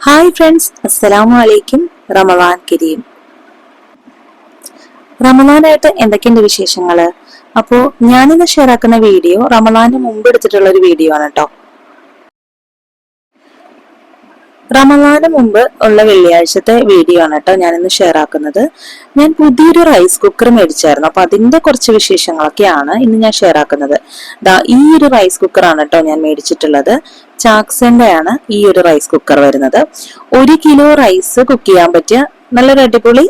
Hi friends അസ്സലാമു അലൈക്കും റമദാൻ കരീം റമദാനായിട്ട് എന്തൊക്കെയുണ്ട് വിശേഷങ്ങൾ? അപ്പോ ഞാനിന്ന് ഷെയർ ആക്കുന്ന വീഡിയോ റമദാന് മുമ്പ് എടുത്തിട്ടുള്ള ഒരു വീഡിയോ ആണ് കേട്ടോ റമദാന് മുമ്പ് ഉള്ള വെള്ളിയാഴ്ചത്തെ വീഡിയോ ആണ് കേട്ടോ ഞാനിന്ന് ഷെയർ ആക്കുന്നത്. ഞാൻ പുതിയൊരു റൈസ് കുക്കർ മേടിച്ചായിരുന്നു. അപ്പൊ അതിന്റെ കുറച്ച് വിശേഷങ്ങളൊക്കെയാണ് ഇന്ന് ഞാൻ ഷെയർ ആക്കുന്നത്. ദാ ഈ ഒരു റൈസ് കുക്കർ ആണ് കേട്ടോ ഞാൻ മേടിച്ചിട്ടുള്ളത്. ചാക്സന്റെ ആണ് ഈ ഒരു റൈസ് കുക്കർ വരുന്നത്. ഒരു കിലോ റൈസ് കുക്ക് ചെയ്യാൻ പറ്റിയ നല്ലൊരു അടിപൊളി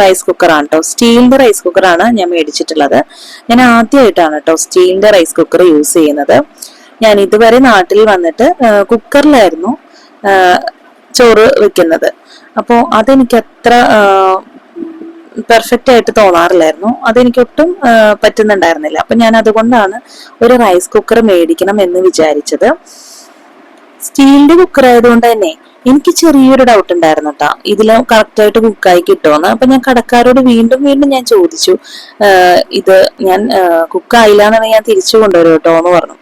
റൈസ് കുക്കറാണ് കേട്ടോ. സ്റ്റീലിന്റെ റൈസ് കുക്കറാണ് ഞാൻ മേടിച്ചിട്ടുള്ളത്. ഞാൻ ആദ്യമായിട്ടാണ് കേട്ടോ സ്റ്റീലിന്റെ റൈസ് കുക്കർ യൂസ് ചെയ്യുന്നത്. ഞാൻ ഇതുവരെ നാട്ടിൽ വന്നിട്ട് കുക്കറിലായിരുന്നു ചോറ് വെക്കുന്നത്. അപ്പോൾ അതെനിക്ക് അത്ര പെർഫെക്റ്റ് ആയിട്ട് തോന്നാറില്ലായിരുന്നു. അതെനിക്ക് ഒട്ടും പറ്റുന്നുണ്ടായിരുന്നില്ല. അപ്പൊ ഞാൻ അതുകൊണ്ടാണ് ഒരു റൈസ് കുക്കർ മേടിക്കണം എന്ന് വിചാരിച്ചത്. സ്റ്റീലിന്റെ കുക്കർ ആയതുകൊണ്ട് തന്നെ എനിക്ക് ചെറിയൊരു ഡൗട്ട് ഉണ്ടായിരുന്നു കേട്ടോ ഇതിൽ കറക്റ്റായിട്ട് കുക്കായി കിട്ടുമെന്ന് അപ്പൊ ഞാൻ കടക്കാരോട് വീണ്ടും വീണ്ടും ഞാൻ ചോദിച്ചു ഇത് ഞാൻ കുക്കായില്ല എന്നാണ് ഞാൻ തിരിച്ചു കൊണ്ടുവരും കേട്ടോ എന്ന് പറഞ്ഞു.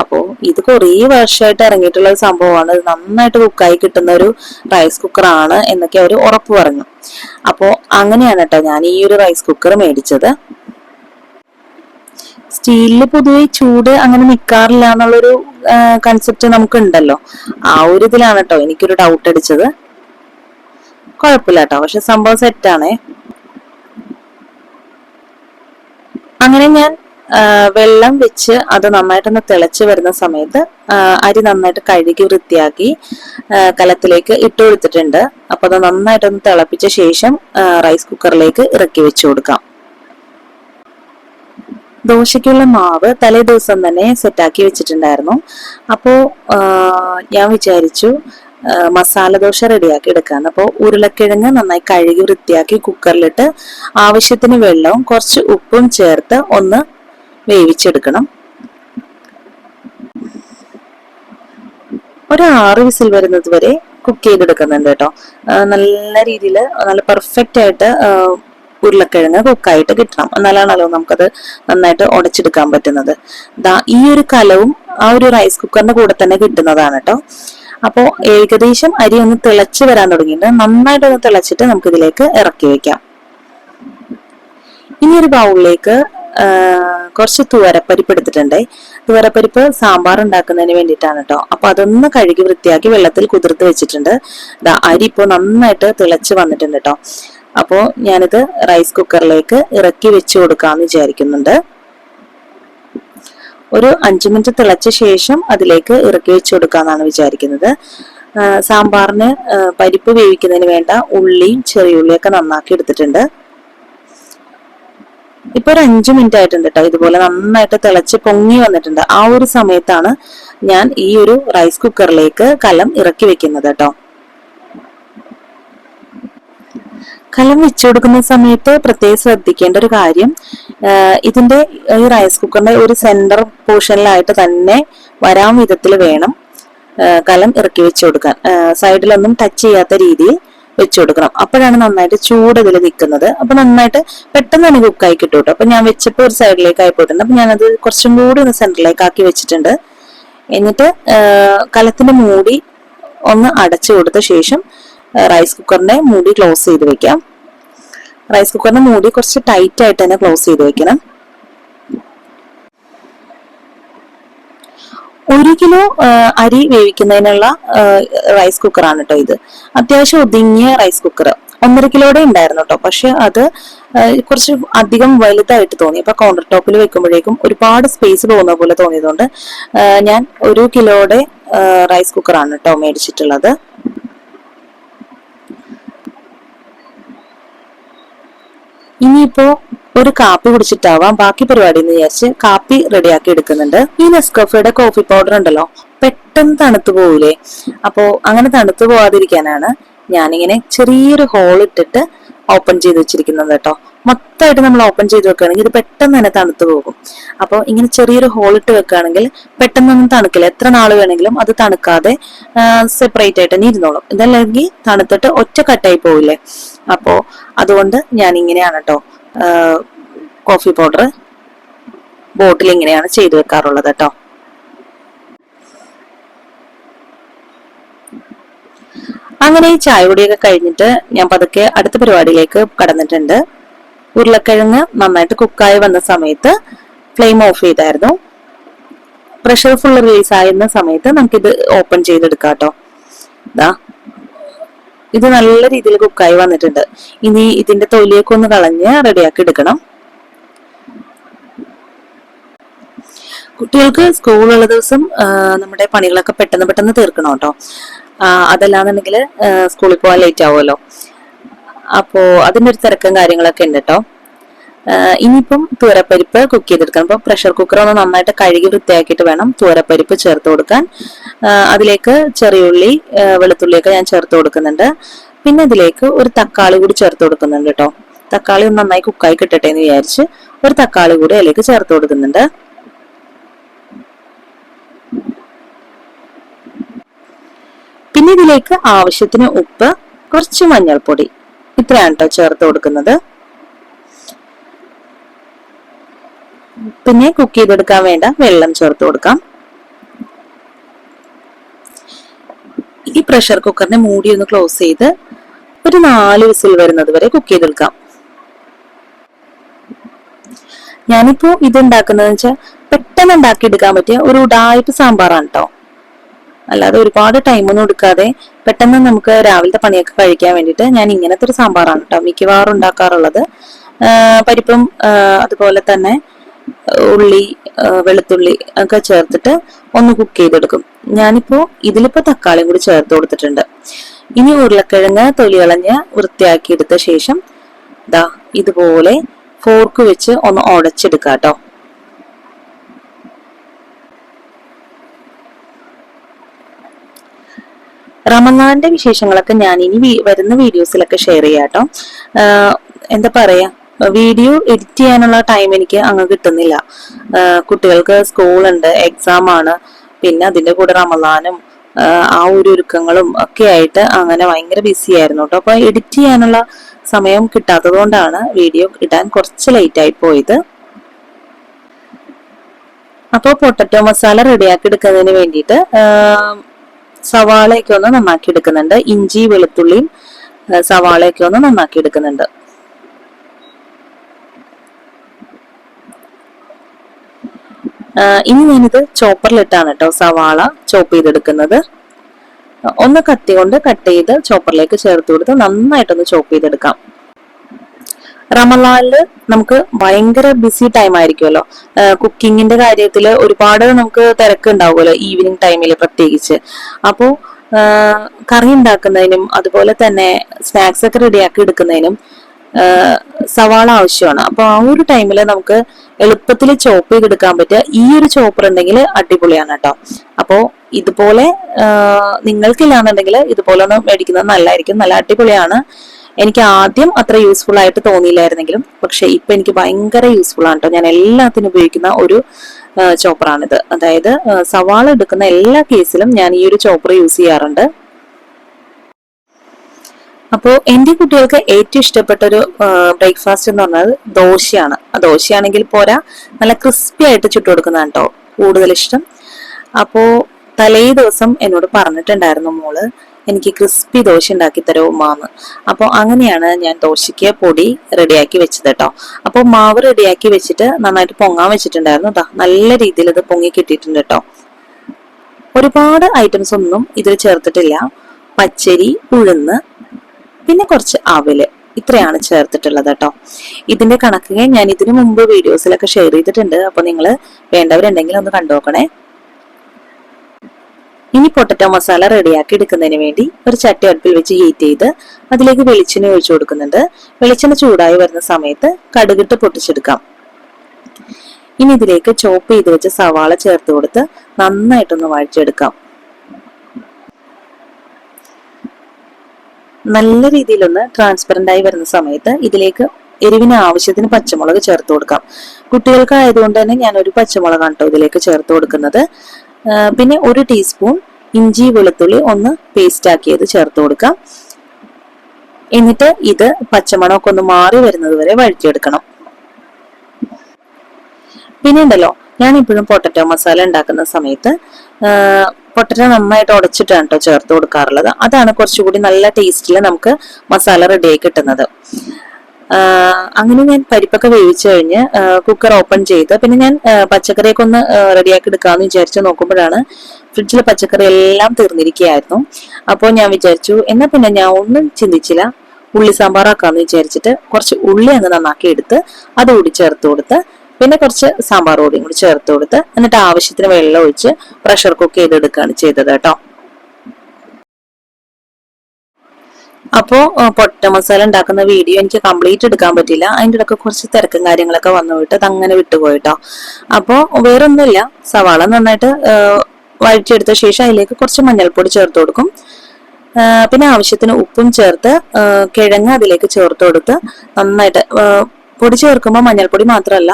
അപ്പോ ഇത് കുറേ വർഷമായിട്ട് ഇറങ്ങിയിട്ടുള്ള ഒരു സംഭവമാണ്. നന്നായിട്ട് കുക്കായി കിട്ടുന്ന ഒരു റൈസ് കുക്കർ ആണ് എന്നൊക്കെ അവർ ഉറപ്പ് പറഞ്ഞു. അപ്പോ അങ്ങനെയാണ് കേട്ടോ ഞാൻ ഈ ഒരു റൈസ് കുക്കർ മേടിച്ചത്. സ്റ്റീലിൽ പൊതുവെ ചൂട് അങ്ങനെ നിൽക്കാറില്ല എന്നുള്ളൊരു കൺസെപ്റ്റ് നമുക്ക് ഉണ്ടല്ലോ ആ ഒരു ഇതിലാണ് കേട്ടോ എനിക്കൊരു ഡൗട്ട് അടിച്ചത്. കുഴപ്പമില്ല കേട്ടോ. പക്ഷെ സംഭവം സെറ്റാണേ അങ്ങനെ ഞാൻ വെള്ളം വെച്ച് അത് നന്നായിട്ടൊന്ന് തിളച്ച് വരുന്ന സമയത്ത് അരി നന്നായിട്ട് കഴുകി വൃത്തിയാക്കി കലത്തിലേക്ക് ഇട്ട് കൊടുത്തിട്ടുണ്ട്. അപ്പൊ അത് നന്നായിട്ടൊന്ന് തിളപ്പിച്ച ശേഷം റൈസ് കുക്കറിലേക്ക് ഇറക്കി വെച്ചു കൊടുക്കാം. ദോശയ്ക്കുള്ള മാവ് തലേ ദിവസം തന്നെ സെറ്റാക്കി വെച്ചിട്ടുണ്ടായിരുന്നു. അപ്പോൾ ഞാൻ വിചാരിച്ചു മസാല ദോശ റെഡിയാക്കി എടുക്കാന്ന്. അപ്പോൾ ഉരുളക്കിഴങ്ങ് നന്നായി കഴുകി വൃത്തിയാക്കി കുക്കറിലിട്ട് ആവശ്യത്തിന് വെള്ളവും കുറച്ച് ഉപ്പും ചേർത്ത് ഒന്ന് വേവിച്ചെടുക്കണം. ഒരു ആറ് വിസിൽ വരുന്നത് വരെ കുക്ക് ചെയ്തെടുക്കുന്നുണ്ട് കേട്ടോ. നല്ല രീതിയിൽ നല്ല പെർഫെക്റ്റ് ആയിട്ട് ഉരുളക്കിഴങ്ങ് കുക്കായിട്ട് കിട്ടണം. എന്നാലാണല്ലോ നമുക്കത് നന്നായിട്ട് ഉടച്ചെടുക്കാൻ പറ്റുന്നത്. ദാ ഈ ഒരു കലവും ആ ഒരു റൈസ് കുക്കറിന്റെ കൂടെ തന്നെ കിട്ടുന്നതാണ് കേട്ടോ. അപ്പോൾ ഏകദേശം അരി ഒന്ന് തിളച്ച് വരാൻ തുടങ്ങിയിട്ടുണ്ട്. നന്നായിട്ട് ഒന്ന് തിളച്ചിട്ട് നമുക്ക് ഇതിലേക്ക് ഇറക്കി വെക്കാം. ഇനി ഒരു ബൗളിലേക്ക് കുറച്ച് തുവരപ്പരിപ്പ് എടുത്തിട്ടുണ്ട് തുവരപ്പരിപ്പ് സാമ്പാർ ഉണ്ടാക്കുന്നതിന് വേണ്ടിയിട്ടാണ് കേട്ടോ അപ്പൊ അതൊന്ന് കഴുകി വൃത്തിയാക്കി വെള്ളത്തിൽ കുതിർത്ത് വെച്ചിട്ടുണ്ട്. അരി ഇപ്പോൾ നന്നായിട്ട് തിളച്ച് വന്നിട്ടുണ്ട് കേട്ടോ അപ്പോൾ ഞാനിത് റൈസ് കുക്കറിലേക്ക് ഇറക്കി വെച്ച് കൊടുക്കാമെന്ന് വിചാരിക്കുന്നുണ്ട്. ഒരു അഞ്ചു മിനിറ്റ് തിളച്ച ശേഷം അതിലേക്ക് ഇറക്കി വെച്ച് കൊടുക്കാമെന്നാണ് വിചാരിക്കുന്നത്. സാമ്പാറിന് പരിപ്പ് വേവിക്കുന്നതിന് വേണ്ട ഉള്ളിയും ചെറിയുള്ളിയൊക്കെ നന്നാക്കി എടുത്തിട്ടുണ്ട്. ഇപ്പൊ ഒരു അഞ്ചു മിനിറ്റ് ആയിട്ടുണ്ട് കേട്ടോ ഇതുപോലെ നന്നായിട്ട് തിളച്ച് പൊങ്ങി വന്നിട്ടുണ്ട്. ആ ഒരു സമയത്താണ് ഞാൻ ഈ ഒരു റൈസ് കുക്കറിലേക്ക് കലം ഇറക്കി വെക്കുന്നത് കേട്ടോ കലം വെച്ചു കൊടുക്കുന്ന സമയത്ത് പ്രത്യേകം ശ്രദ്ധിക്കേണ്ട ഒരു കാര്യം ഇതിന്റെ ഈ റൈസ് കുക്കറിന്റെ ഒരു സെന്റർ പോർഷനിലായിട്ട് തന്നെ വരാൻ വിധത്തിൽ വേണം കലം ഇറക്കി വെച്ചു കൊടുക്കാൻ. സൈഡിലൊന്നും ടച്ച് ചെയ്യാത്ത രീതിയിൽ വെച്ചു കൊടുക്കണം. അപ്പോഴാണ് നന്നായിട്ട് ചൂട് ഇതിൽ നിൽക്കുന്നത് അപ്പൊ നന്നായിട്ട് പെട്ടെന്ന് തന്നെ കുക്കായി കിട്ടും കേട്ടോ അപ്പൊ ഞാൻ വെച്ചപ്പോൾ ഒരു സൈഡിലേക്ക് ആയി പോയിട്ടുണ്ട് അപ്പൊ ഞാനത് കുറച്ചും കൂടി ഒന്ന് സെന്ററിലേക്ക് ആക്കി വെച്ചിട്ടുണ്ട്. എന്നിട്ട് കലത്തിന്റെ മൂടി ഒന്ന് അടച്ചു കൊടുത്ത ശേഷം റൈസ് കുക്കറിന്റെ മൂടി ക്ലോസ് ചെയ്ത് വെക്കാം. റൈസ് കുക്കറിന്റെ മൂടി കുറച്ച് ടൈറ്റ് ആയിട്ട് തന്നെ ക്ലോസ് ചെയ്ത് വെക്കണം. ഒരു കിലോ അരി വേവിക്കുന്നതിനുള്ള റൈസ് കുക്കറാണ് കേട്ടോ ഇത്. അത്യാവശ്യം ഒതുങ്ങിയ റൈസ് കുക്കർ ഒന്നര കിലോയുടെ ഉണ്ടായിരുന്നു കേട്ടോ പക്ഷെ അത് കുറച്ച് അധികം വലുതായിട്ട് തോന്നി. അപ്പൊ കൗണ്ടർ ടോപ്പിൽ വെക്കുമ്പോഴേക്കും ഒരുപാട് സ്പേസ് പോകുന്ന പോലെ തോന്നിയതുകൊണ്ട് ഞാൻ ഒരു കിലോയുടെ റൈസ് കുക്കറാണ് കേട്ടോ മേടിച്ചിട്ടുള്ളത്. ഇനിയിപ്പോ ഒരു കാപ്പി കുടിച്ചിട്ടാവാം ബാക്കി പരിപാടി എന്ന് വിചാരിച്ച് കാപ്പി റെഡിയാക്കി എടുക്കുന്നുണ്ട്. ഈ നെസ്കോഫയുടെ കോഫി പൗഡർ ഉണ്ടല്ലോ പെട്ടെന്ന് തണുത്തു പോവില്ലേ അപ്പോ അങ്ങനെ തണുത്തു പോവാതിരിക്കാനാണ് ഞാനിങ്ങനെ ചെറിയൊരു ഹോൾ ഇട്ടിട്ട് ഓപ്പൺ ചെയ്ത് വെച്ചിരിക്കുന്നത് കേട്ടോ. മൊത്തമായിട്ട് നമ്മൾ ഓപ്പൺ ചെയ്ത് വെക്കുകയാണെങ്കിൽ ഇത് പെട്ടെന്ന് തന്നെ തണുത്തു പോകും. അപ്പോൾ ഇങ്ങനെ ചെറിയൊരു ഹോൾ ഇട്ട് വെക്കുകയാണെങ്കിൽ പെട്ടെന്നൊന്നും തണുക്കില്ല. എത്ര നാൾ വേണമെങ്കിലും അത് തണുക്കാതെ സെപ്പറേറ്റ് ആയിട്ട് തന്നെ ഇരുന്നോളും. ഇതല്ലെങ്കിൽ തണുത്തിട്ട് ഒറ്റ കട്ടായി പോവില്ലേ? അപ്പോ അതുകൊണ്ട് ഞാൻ ഇങ്ങനെയാണ് കേട്ടോ. കോഫി പൗഡർ ബോട്ടിൽ ഇങ്ങനെയാണ് ചെയ്തു വെക്കാറുള്ളത് കേട്ടോ. അങ്ങനെ ഈ ചായ കുടിയൊക്കെ കഴിഞ്ഞിട്ട് ഞാൻ പതുക്കെ അടുത്ത പരിപാടിയിലേക്ക് കടന്നിട്ടുണ്ട്. ഉരുളക്കിഴങ്ങ് നന്നായിട്ട് കുക്കായി വന്ന സമയത്ത് ഫ്ലെയിം ഓഫ് ചെയ്തായിരുന്നു. പ്രഷർ ഫുൾ റിലീസ് ആയിരുന്ന സമയത്ത് നമുക്കിത് ഓപ്പൺ ചെയ്തെടുക്കാം കേട്ടോ. ദാ ഇത് നല്ല രീതിയിൽ കുക്കായി വന്നിട്ടുണ്ട്. ഇനി ഇതിന്റെ തൊലിയൊക്കെ ഒന്ന് കളഞ്ഞ് റെഡിയാക്കി എടുക്കണം. കുട്ടികൾക്ക് സ്കൂളുള്ള ദിവസം നമ്മുടെ പണികളൊക്കെ പെട്ടെന്ന് പെട്ടെന്ന് തീർക്കണം കേട്ടോ. അതല്ലാന്നുണ്ടെങ്കിൽ സ്കൂളിൽ പോകാൻ ലേറ്റ് ആവുമല്ലോ. അപ്പോ അതിന്റെ ഒരു തിരക്കും കാര്യങ്ങളൊക്കെ ഉണ്ട് കേട്ടോ. ഇനിയിപ്പം തൂരപ്പരിപ്പ് കുക്ക് ചെയ്തെടുക്കണം. അപ്പോൾ പ്രഷർ കുക്കർ ഒന്ന് നന്നായിട്ട് കഴുകി വൃത്തിയാക്കിയിട്ട് വേണം തൂരപ്പരിപ്പ് ചേർത്ത് കൊടുക്കാൻ. അതിലേക്ക് ചെറിയുള്ളി വെളുത്തുള്ളി വെളുത്തുള്ളിയൊക്കെ ഞാൻ ചേർത്ത് കൊടുക്കുന്നുണ്ട്. പിന്നെ ഇതിലേക്ക് ഒരു തക്കാളി കൂടി ചേർത്ത് കൊടുക്കുന്നുണ്ട് കേട്ടോ. തക്കാളി ഒന്ന് നന്നായി കുക്കായി കിട്ടട്ടെ എന്ന് വിചാരിച്ച് ഒരു തക്കാളി കൂടി അതിലേക്ക് ചേർത്ത് കൊടുക്കുന്നുണ്ട്. പിന്നെ ഇതിലേക്ക് ആവശ്യത്തിന് ഉപ്പ് കുറച്ച് മഞ്ഞൾപ്പൊടി. ഇത്രയാണ് കേട്ടോ ചേർത്ത് കൊടുക്കുന്നത്. പിന്നെ കുക്ക് ചെയ്തെടുക്കാൻ വേണ്ട വെള്ളം ചേർത്ത് കൊടുക്കാം. ഈ പ്രഷർ കുക്കറിനെ മൂടി ഒന്ന് ക്ലോസ് ചെയ്ത് ഒരു നാല് വിസിൽ വരുന്നത് വരെ കുക്ക് ചെയ്തെടുക്കാം ഞാനിപ്പോ ഇത് ഉണ്ടാക്കുന്നത് വെച്ചാൽ പെട്ടെന്ന് ഉണ്ടാക്കി എടുക്കാൻ പറ്റിയ ഒരു ഉടായ്പ സാമ്പാറാണ് കേട്ടോ അല്ലാതെ ഒരുപാട് ടൈമൊന്നും എടുക്കാതെ പെട്ടെന്ന് നമുക്ക് രാവിലത്തെ പണിയൊക്കെ കഴിക്കാൻ വേണ്ടിയിട്ട് ഞാൻ ഇങ്ങനത്തെ ഒരു സാമ്പാറാണ് കേട്ടോ മിക്കവാറും ഉണ്ടാക്കാറുള്ളത്. പരിപ്പും അതുപോലെ തന്നെ ഉള്ളി വെളുത്തുള്ളി ഒക്കെ ചേർത്തിട്ട് ഒന്ന് കുക്ക് ചെയ്തെടുക്കും. ഞാനിപ്പോ ഇതിലിപ്പോ തക്കാളിയും കൂടി ചേർത്ത് കൊടുത്തിട്ടുണ്ട്. ഇനി ഉരുളക്കിഴങ്ങ് തൊലി കളഞ്ഞ് വൃത്തിയാക്കി എടുത്ത ശേഷം ദാ ഇതുപോലെ ഫോർക്ക് വെച്ച് ഒന്ന് ഉടച്ചെടുക്കാം കേട്ടോ റമദാന്റെ വിശേഷങ്ങളൊക്കെ ഞാൻ ഇനി വരുന്ന വീഡിയോസിലൊക്കെ ഷെയർ ചെയ്യാം കേട്ടോ എന്താ പറയാ? വീഡിയോ എഡിറ്റ് ചെയ്യാനുള്ള ടൈം എനിക്ക് അങ്ങ് കിട്ടുന്നില്ല. കുട്ടികൾക്ക് സ്കൂളുണ്ട് എക്സാം ആണ്. പിന്നെ അതിന്റെ കൂടെ റമദാനും ആ ഒരു ഒരുക്കങ്ങളും ഒക്കെ ആയിട്ട് അങ്ങനെ ഭയങ്കര ബിസി ആയിരുന്നു കേട്ടോ അപ്പൊ എഡിറ്റ് ചെയ്യാനുള്ള സമയം കിട്ടാത്തത് കൊണ്ടാണ് വീഡിയോ ഇടാൻ കുറച്ച് ലേറ്റ് ആയി പോയത്. അപ്പോൾ പൊട്ടറ്റോ മസാല റെഡിയാക്കി എടുക്കുന്നതിന് വേണ്ടിയിട്ട് സവാളയൊക്കെ ഒന്ന് നന്നാക്കി എടുക്കുന്നുണ്ട്. ഇഞ്ചി വെളുത്തുള്ളിയും സവാളയൊക്കെ ഒന്ന് നന്നാക്കി എടുക്കുന്നുണ്ട്. ഇനി ഞാനിത് ചോപ്പറിലിട്ടാണ് കേട്ടോ സവാള ചോപ്പ് ചെയ്തെടുക്കുന്നത്. ഒന്ന് കത്തി കൊണ്ട് കട്ട് ചെയ്ത് ചോപ്പറിലേക്ക് ചേർത്ത് കൊടുത്ത് നന്നായിട്ടൊന്ന് ചോപ്പ് ചെയ്തെടുക്കാം. റമലാലിൽ നമുക്ക് ഭയങ്കര ബിസി ടൈം ആയിരിക്കുമല്ലോ. കുക്കിങ്ങിന്റെ കാര്യത്തിൽ ഒരുപാട് നമുക്ക് തിരക്ക് ഉണ്ടാവുമല്ലോ ഈവനിങ് ടൈമിൽ പ്രത്യേകിച്ച്. അപ്പോൾ കറി ഉണ്ടാക്കുന്നതിനും അതുപോലെ തന്നെ സ്നാക്സ് ഒക്കെ റെഡിയാക്കി എടുക്കുന്നതിനും സവാള ആവശ്യമാണ്. അപ്പോൾ ആ ഒരു ടൈമിൽ നമുക്ക് എളുപ്പത്തിൽ ചോപ്പ് ചെയ്തെടുക്കാൻ പറ്റുക ഈ ഒരു ചോപ്പർ ഉണ്ടെങ്കിൽ അടിപൊളിയാണ് കേട്ടോ. അപ്പോ ഇതുപോലെ നിങ്ങൾക്കില്ലാന്നുണ്ടെങ്കിൽ ഇതുപോലെ ഒന്ന് മേടിക്കുന്നത് നല്ലതായിരിക്കും നല്ല അടിപൊളിയാണ്. എനിക്ക് ആദ്യം അത്ര യൂസ്ഫുൾ ആയിട്ട് തോന്നിയില്ലായിരുന്നെങ്കിലും പക്ഷെ ഇപ്പൊ എനിക്ക് ഭയങ്കര യൂസ്ഫുൾ ആണ് കേട്ടോ. ഞാൻ എല്ലാത്തിനും ഉപയോഗിക്കുന്ന ഒരു ചോപ്പറാണിത് അതായത് സവാള എടുക്കുന്ന എല്ലാ കേസിലും ഞാൻ ഈ ഒരു ചോപ്പർ യൂസ് ചെയ്യാറുണ്ട്. അപ്പോൾ എന്റെ കുട്ടികൾക്ക് ഏറ്റവും ഇഷ്ടപ്പെട്ട ഒരു ബ്രേക്ക്ഫാസ്റ്റ് എന്ന് പറഞ്ഞത് ദോശയാണ്. ആ ദോശയാണെങ്കിൽ പോരാ നല്ല ക്രിസ്പി ആയിട്ട് ചുട്ടു കൊടുക്കുന്നതാണ് കേട്ടോ കൂടുതൽ ഇഷ്ടം. അപ്പോൾ തലേ ദിവസം എന്നോട് പറഞ്ഞിട്ടുണ്ടായിരുന്നു മോൾ എനിക്ക് ക്രിസ്പി ദോശ ഉണ്ടാക്കി തരുമോ ഉമ്മാന്ന്. അപ്പോൾ അങ്ങനെയാണ് ഞാൻ ദോശയ്ക്ക് പൊടി റെഡിയാക്കി വെച്ചത് കേട്ടോ അപ്പോൾ മാവ് റെഡിയാക്കി വെച്ചിട്ട് നന്നായിട്ട് പൊങ്ങാൻ വെച്ചിട്ടുണ്ടായിരുന്നു കേട്ടോ നല്ല രീതിയിൽ ഇത് പൊങ്ങി കിട്ടിയിട്ടുണ്ട് കേട്ടോ ഒരുപാട് ഐറ്റംസ് ഒന്നും ഇതിൽ ചേർത്തിട്ടില്ല. പച്ചരി ഉഴുന്ന് പിന്നെ കുറച്ച് അവൽ ഇത്രയാണ് ചേർത്തിട്ടുള്ളത് കേട്ടോ. ഇതിന്റെ കണക്ക് ഞാൻ ഇതിനു മുമ്പ് വീഡിയോസിലൊക്കെ ഷെയർ ചെയ്തിട്ടുണ്ട്. അപ്പൊ നിങ്ങൾ വേണ്ടവരുണ്ടെങ്കിൽ ഒന്ന് കണ്ടുനോക്കണേ ഇനി പൊട്ടറ്റോ മസാല റെഡിയാക്കി എടുക്കുന്നതിന് വേണ്ടി ഒരു ചട്ടി അടുപ്പിൽ വെച്ച് ഹീറ്റ് ചെയ്ത് അതിലേക്ക് വെളിച്ചെണ്ണ ഒഴിച്ചു കൊടുക്കുന്നുണ്ട്. വെളിച്ചെണ്ണ ചൂടായി വരുന്ന സമയത്ത് കടുകിട്ട് പൊട്ടിച്ചെടുക്കാം. ഇനി ഇതിലേക്ക് ചോപ്പ് ചെയ്ത് വെച്ച സവാള ചേർത്ത് കൊടുത്ത് നന്നായിട്ടൊന്ന് വഴച്ചെടുക്കാം നല്ല രീതിയിലൊന്ന് ട്രാൻസ്പെറന്റ് ആയി വരുന്ന സമയത്ത് ഇതിലേക്ക് എരിവിന് ആവശ്യത്തിന് പച്ചമുളക് ചേർത്ത് കൊടുക്കാം. കുട്ടികൾക്ക് ആയതുകൊണ്ട് തന്നെ ഞാൻ ഒരു പച്ചമുളകാണ് കേട്ടോ ഇതിലേക്ക് ചേർത്ത് കൊടുക്കുന്നത്. പിന്നെ ഒരു ടീസ്പൂൺ ഇഞ്ചി വെളുത്തുള്ളി ഒന്ന് പേസ്റ്റ് ആക്കിയത് ചേർത്ത് കൊടുക്കാം. എന്നിട്ട് ഇത് പച്ചമണമൊക്കെ ഒന്ന് മാറി വരുന്നത് വരെ വഴറ്റിയെടുക്കണം. പിന്നെ ഉണ്ടല്ലോ ഞാൻ ഇപ്പോഴും പൊട്ടറ്റോ മസാല ഉണ്ടാക്കുന്ന സമയത്ത് പൊട്ടറ്റോ നന്നായിട്ട് ഉടച്ചിട്ടാണ് കേട്ടോ ചേർത്ത് കൊടുക്കാറുള്ളത്. അതാണ് കുറച്ചുകൂടി നല്ല ടേസ്റ്റിൽ നമുക്ക് മസാല റെഡിയായി കിട്ടുന്നത്. അങ്ങനെ ഞാൻ പരിപ്പൊക്കെ വേവിച്ചു കഴിഞ്ഞ് കുക്കർ ഓപ്പൺ ചെയ്ത് പിന്നെ ഞാൻ പച്ചക്കറിയൊക്കെ ഒന്ന് റെഡിയാക്കി എടുക്കാമെന്ന് വിചാരിച്ച് നോക്കുമ്പോഴാണ് ഫ്രിഡ്ജിലെ പച്ചക്കറി എല്ലാം തീർന്നിരിക്കുകയായിരുന്നു അപ്പോൾ ഞാൻ വിചാരിച്ചു എന്നാൽ പിന്നെ ഞാൻ ഒന്നും ചിന്തിച്ചില്ല ഉള്ളി സാമ്പാറാക്കാമെന്ന് വിചാരിച്ചിട്ട് കുറച്ച് ഉള്ളി അങ്ങ് നന്നാക്കി എടുത്ത് അത് കൂടി ചേർത്ത് കൊടുത്ത് പിന്നെ കുറച്ച് സാമ്പാർ പൊടിയും കൂടി ചേർത്ത് കൊടുത്ത് എന്നിട്ട് ആവശ്യത്തിന് വെള്ളം ഒഴിച്ച് പ്രഷർ കുക്ക് ചെയ്തെടുക്കുകയാണ് ചെയ്തത് കേട്ടോ. അപ്പോ പൊട്ട മസാല ഉണ്ടാക്കുന്ന വീഡിയോ എനിക്ക് കംപ്ലീറ്റ് എടുക്കാൻ പറ്റില്ല അതിന്റെ ഇടയ്ക്ക് കുറച്ച് തിരക്കും കാര്യങ്ങളൊക്കെ വന്നു വിട്ട് അത് അങ്ങനെ വിട്ടുപോയിട്ടോ. അപ്പോൾ വേറൊന്നുമില്ല. സവാള നന്നായിട്ട് വഴിച്ചെടുത്ത ശേഷം അതിലേക്ക് കുറച്ച് മഞ്ഞൾപ്പൊടി ചേർത്ത് കൊടുക്കും. പിന്നെ ആവശ്യത്തിന് ഉപ്പും ചേർത്ത് കിഴങ്ങ് അതിലേക്ക് ചേർത്ത് കൊടുത്ത് നന്നായിട്ട് പൊടി ചേർക്കുമ്പോൾ മഞ്ഞൾപ്പൊടി മാത്രമല്ല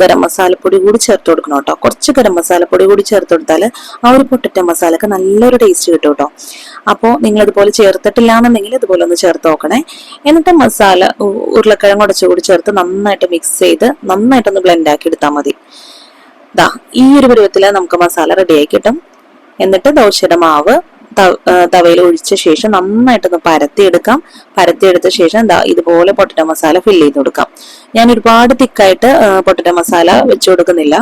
ഗരം മസാലപ്പൊടി കൂടി ചേർത്ത് കൊടുക്കണം കേട്ടോ. കുറച്ച് ഗരം മസാലപ്പൊടി കൂടി ചേർത്ത് കൊടുത്താൽ ആ ഒരു പൊട്ടറ്റ മസാലക്ക് നല്ലൊരു ടേസ്റ്റ് കിട്ടും കേട്ടോ. അപ്പോൾ നിങ്ങൾ ഇതുപോലെ ചേർത്തിട്ടില്ല എന്നുണ്ടെങ്കിൽ ഇതുപോലെ ഒന്ന് ചേർത്ത് നോക്കണേ. എന്നിട്ട് മസാല ഉരുളക്കിഴങ്ങ് ഉരുളക്കിഴങ്ങ് ഉടച്ചുകൂടി ചേർത്ത് നന്നായിട്ട് മിക്സ് ചെയ്ത് നന്നായിട്ടൊന്ന് ബ്ലെൻഡ് ആക്കി എടുത്താൽ മതി. ദാ ഈ ഒരു പരുവത്തിൽ നമുക്ക് മസാല റെഡിയായി കിട്ടും. എന്നിട്ട് ദോശയുടെ മാവ് തവയിൽ ഒഴിച്ച ശേഷം നന്നായിട്ടൊന്ന് പരത്തിയെടുക്കാം. പരത്തിയെടുത്ത ശേഷം ഇതുപോലെ പൊട്ടറ്റ മസാല ഫില്ല് ചെയ്ത് കൊടുക്കാം. ഞാൻ ഒരുപാട് തിക്കായിട്ട് പൊട്ടറ്റ മസാല വെച്ചു കൊടുക്കുന്നില്ല.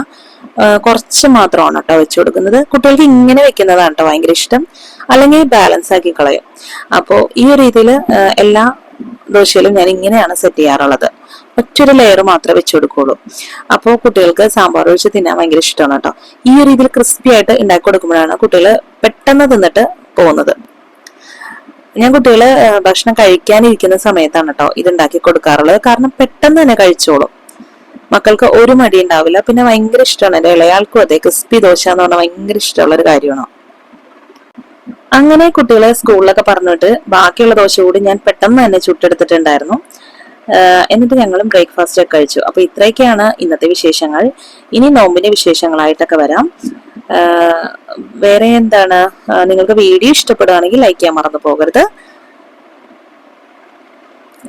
കുറച്ച് മാത്രമാണ് കേട്ടോ വെച്ചു കൊടുക്കുന്നത്. കുട്ടികൾക്ക് ഇങ്ങനെ വെക്കുന്നതാണ് കേട്ടോ ഭയങ്കര ഇഷ്ടം. അല്ലെങ്കിൽ ബാലൻസ് ആക്കി കളയും. അപ്പോൾ ഈ ഒരു രീതിയിൽ എല്ലാ ദോശയിലും ഞാൻ ഇങ്ങനെയാണ് സെറ്റ് ചെയ്യാറുള്ളത്. ഒറ്റൊരു ലെയർ മാത്രമേ വെച്ചു കൊടുക്കുള്ളൂ. അപ്പോൾ കുട്ടികൾക്ക് സാമ്പാർ ഒഴിച്ച് തിന്നാൻ ഭയങ്കര ഇഷ്ടമാണ് കേട്ടോ. ഈ ഒരു രീതിയിൽ ക്രിസ്പി ആയിട്ട് ഉണ്ടാക്കി കൊടുക്കുമ്പോഴാണ് കുട്ടികൾ പെട്ടെന്ന് തിന്നിട്ട് പോകുന്നത്. ഞാൻ കുട്ടികൾ ഭക്ഷണം കഴിക്കാനിരിക്കുന്ന സമയത്താണ് കേട്ടോ ഇത് ഉണ്ടാക്കി കൊടുക്കാറുള്ളത്. കാരണം പെട്ടെന്ന് തന്നെ കഴിച്ചോളും. മക്കൾക്ക് ഒരു മടി ഉണ്ടാവില്ല. പിന്നെ ഭയങ്കര ഇഷ്ടമാണ്. എന്റെ ഇളയാൾക്കും അതെ ക്രിസ്പി ദോശ എന്ന് പറഞ്ഞാൽ ഭയങ്കര ഇഷ്ടമുള്ള ഒരു കാര്യമാണ്. അങ്ങനെ കുട്ടികളെ സ്കൂളിലൊക്കെ പറഞ്ഞിട്ട് ബാക്കിയുള്ള ദോശ കൂടി ഞാൻ പെട്ടെന്ന് തന്നെ ചുട്ടെടുത്തിട്ടുണ്ടായിരുന്നു. എന്നിട്ട് ഞങ്ങളും ബ്രേക്ക്ഫാസ്റ്റ് ഒക്കെ കഴിച്ചു. അപ്പൊ ഇത്രയൊക്കെയാണ് ഇന്നത്തെ വിശേഷങ്ങൾ. ഇനി നോമ്പിന്റെ വിശേഷങ്ങളായിട്ടൊക്കെ വരാം. വേറെ എന്താണ്? നിങ്ങൾക്ക് വീഡിയോ ഇഷ്ടപ്പെടുകയാണെങ്കിൽ ലൈക്ക് ചെയ്യാൻ മറന്നു പോകരുത്.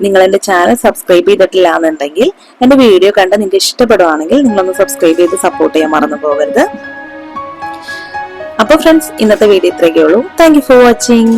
നിങ്ങൾ എന്റെ ചാനൽ സബ്സ്ക്രൈബ് ചെയ്തിട്ടില്ല എന്നുണ്ടെങ്കിൽ എന്റെ വീഡിയോ കണ്ട് നിങ്ങൾക്ക് ഇഷ്ടപ്പെടുവാണെങ്കിൽ നിങ്ങളൊന്ന് സബ്സ്ക്രൈബ് ചെയ്ത് സപ്പോർട്ട് ചെയ്യാൻ മറന്നു പോകരുത്. അപ്പോൾ ഫ്രണ്ട്സ് ഇന്നത്തെ വീഡിയോ ഇത്രയൊക്കെ ഉള്ളൂ. Thank for watching